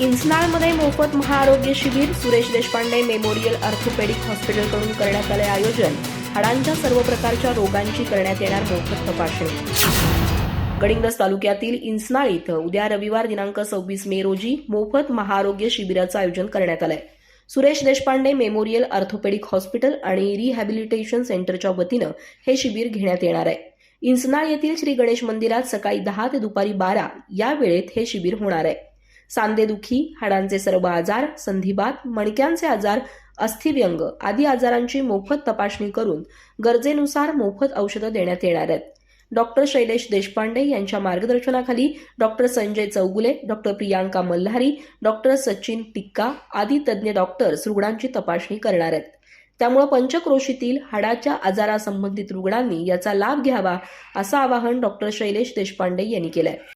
इंसनाळमध्ये मोफत महाआरोग्य शिबिर सुरेश देशपांडे मेमोरियल ऑर्थोपेडिक हॉस्पिटलकडून करण्यात आले आयोजन. हाडांच्या सर्व प्रकारच्या रोगांची करण्यात येणार मोफत तपासणी. गडिंग्लज तालुक्यातील इंसनाळ इथं उद्या रविवार दिनांक सव्वीस मे रोजी मोफत महाआरोग्य शिबिराचं आयोजन करण्यात आलंय. Suresh Deshpande Memorial Orthopaedic Hospital आणि रिहॅबिलिटेशन सेंटरच्या वतीनं हे शिबिर घेण्यात येणार आहे. इंसनाळ येथील श्री गणेश मंदिरात सकाळी दहा ते दुपारी बारा या वेळेत हे शिबिर होणार आहे. सांधेदुखी हाडांचे सर्व आजार संधिवात मणक्यांचे आजार अस्थिव्यंग आदी आजारांची मोफत तपासणी करून गरजेनुसार मोफत औषधं देण्यात येणार आहेत. डॉक्टर शैलेश देशपांडे यांच्या मार्गदर्शनाखाली doctor Sanjay Chougule doctor Priyanka Malhari doctor Sachin Tikka आदी तज्ज्ञ डॉक्टर्स रुग्णांची तपासणी करणार आहेत. त्यामुळे पंचक्रोशीतील हाडाच्या आजारासंबंधित रुग्णांनी याचा लाभ घ्यावा असं आवाहन डॉक्टर शैलेश देशपांडे यांनी केलंय.